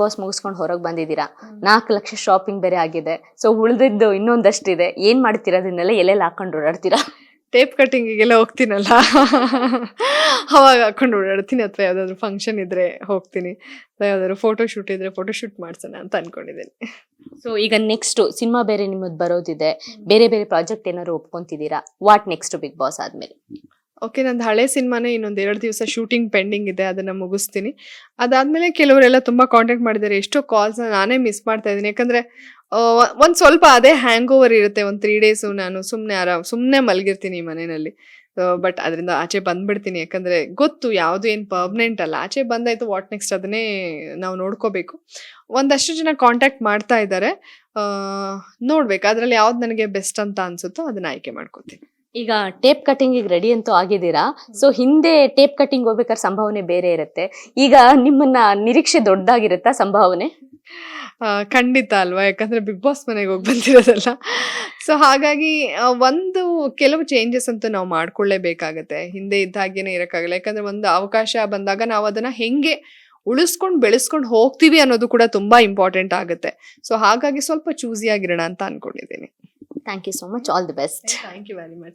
Boss ಮುಗಿಸ್ಕೊಂಡು ಹೊರಗೆ ಬಂದಿದ್ದೀರಾ? ನಾಲ್ಕು ಲಕ್ಷ ಶಾಪಿಂಗ್ ಬೇರೆ ಆಗಿದೆ. ಸೊ ಉಳಿದಿದ್ದು ಇನ್ನೊಂದಷ್ಟಿದೆ. ಏನ್ ಮಾಡ್ತೀರಾ ಅದನ್ನೆಲ್ಲ ಎಲ್ಲೆಲ್ಲ ಹಾಕೊಂಡು ಓಡಾಡ್ತೀರಾ? ಟೇಪ್ ಕಟ್ಟಿಂಗಿಗೆಲ್ಲ ಹೋಗ್ತೀನಲ್ಲ? ಅವಾಗ ಹಾಕೊಂಡು ಓಡಾಡ್ತೀನಿ ಅಥವಾ ಯಾವ್ದಾದ್ರು ಫಂಕ್ಷನ್ ಇದ್ರೆ ಹೋಗ್ತೀನಿ. ಅಥವಾ ಯಾವ್ದಾದ್ರು ಫೋಟೋ ಶೂಟ್ ಇದ್ರೆ ಫೋಟೋ ಶೂಟ್ ಮಾಡ್ಸೋಣ ಅಂತ ಅನ್ಕೊಂಡಿದ್ದೀನಿ. ಸೊ ಈಗ ನೆಕ್ಸ್ಟ್ ಸಿನಿಮಾ ಬೇರೆ ನಿಮ್ಮದು ಬರೋದಿದೆ. ಬೇರೆ ಬೇರೆ ಪ್ರಾಜೆಕ್ಟ್ ಏನಾದ್ರು ಒಪ್ಕೊಂತಿದ್ದೀರಾ? ವಾಟ್ ನೆಕ್ಸ್ಟ್ ಬಿಗ್ ಬಾಸ್ ಆದ್ಮೇಲೆ? ಓಕೆ, ನಂದು ಹಳೆ ಸಿನಿಮಾನೇ ಇನ್ನೊಂದು ಎರಡು ದಿವಸ ಶೂಟಿಂಗ್ ಪೆಂಡಿಂಗ್ ಇದೆ, ಅದನ್ನು ಮುಗಿಸ್ತೀನಿ. ಅದಾದಮೇಲೆ ಕೆಲವರೆಲ್ಲ ತುಂಬ ಕಾಂಟ್ಯಾಕ್ಟ್ ಮಾಡಿದ್ದಾರೆ, ಎಷ್ಟೋ ಕಾಲ್ಸ್ ನಾನೇ ಮಿಸ್ ಮಾಡ್ತಾ ಇದ್ದೀನಿ. ಯಾಕಂದರೆ ಒಂದು ಸ್ವಲ್ಪ ಅದೇ ಹ್ಯಾಂಗ್ ಓವರ್ ಇರುತ್ತೆ, ಒಂದು ತ್ರೀ ಡೇಸು ನಾನು ಸುಮ್ಮನೆ ಆರಾಮ್ ಸುಮ್ಮನೆ ಮಲಗಿರ್ತೀನಿ ಮನೆಯಲ್ಲಿ. ಬಟ್ ಅದರಿಂದ ಆಚೆ ಬಂದ್ಬಿಡ್ತೀನಿ. ಯಾಕಂದರೆ, ಗೊತ್ತು ಯಾವುದು ಏನು ಪರ್ಮನೆಂಟ್ ಅಲ್ಲ. ಆಚೆ ಬಂದಾಯಿತು ವಾಟ್ ನೆಕ್ಸ್ಟ್ ಅದನ್ನೇ ನಾವು ನೋಡ್ಕೋಬೇಕು. ಒಂದಷ್ಟು ಜನ ಕಾಂಟ್ಯಾಕ್ಟ್ ಮಾಡ್ತಾ ಇದ್ದಾರೆ. ನೋಡ್ಬೇಕು, ಅದರಲ್ಲಿ ಯಾವ್ದು ನನಗೆ ಬೆಸ್ಟ್ ಅಂತ ಅನ್ಸುತ್ತೋ ಅದನ್ನ ಆಯ್ಕೆ ಮಾಡ್ಕೋತೀನಿ. ಈಗ ಟೇಪ್ ಕಟಿಂಗ್ ಈಗ ರೆಡಿ ಅಂತೂ ಆಗಿದ್ದೀರಾ? ಸೊ ಹಿಂದೆ ಟೇಪ್ ಕಟಿಂಗ್ ಹೋಗ್ಬೇಕಾದ್ರೆ ಸಂಭಾವನೆ ಬೇರೆ ಇರುತ್ತೆ. ಈಗ ನಿಮ್ಮನ್ನ ನಿರೀಕ್ಷೆ ದೊಡ್ಡದಾಗಿರುತ್ತಾ ಸಂಭಾವನೆ? ಖಂಡಿತ ಅಲ್ವಾ? ಯಾಕಂದ್ರೆ ಬಿಗ್ ಬಾಸ್ ಮನೆಗೆ ಹೋಗಿ ಬಂದಿರೋದಲ್ಲ. ಸೊ ಹಾಗಾಗಿ ಒಂದು ಕೆಲವು ಚೇಂಜಸ್ ಅಂತೂ ನಾವು ಮಾಡ್ಕೊಳ್ಳೇಬೇಕಾಗತ್ತೆ. ಹಿಂದೆ ಇದ್ದ ಹಾಗೇನೆ ಇರೋಕ್ಕಾಗಲ್ಲ. ಯಾಕಂದ್ರೆ ಒಂದು ಅವಕಾಶ ಬಂದಾಗ ನಾವು ಅದನ್ನ ಹೆಂಗೆ ಉಳಿಸ್ಕೊಂಡು ಬೆಳೆಸ್ಕೊಂಡು ಹೋಗ್ತೀವಿ ಅನ್ನೋದು ಕೂಡ ತುಂಬಾ ಇಂಪಾರ್ಟೆಂಟ್ ಆಗುತ್ತೆ. ಸೊ ಹಾಗಾಗಿ ಸ್ವಲ್ಪ ಚೂಸಿ ಆಗಿರೋಣ ಅಂತ ಅನ್ಕೊಂಡಿದ್ದೀನಿ. Thank you so much all the best thank you very much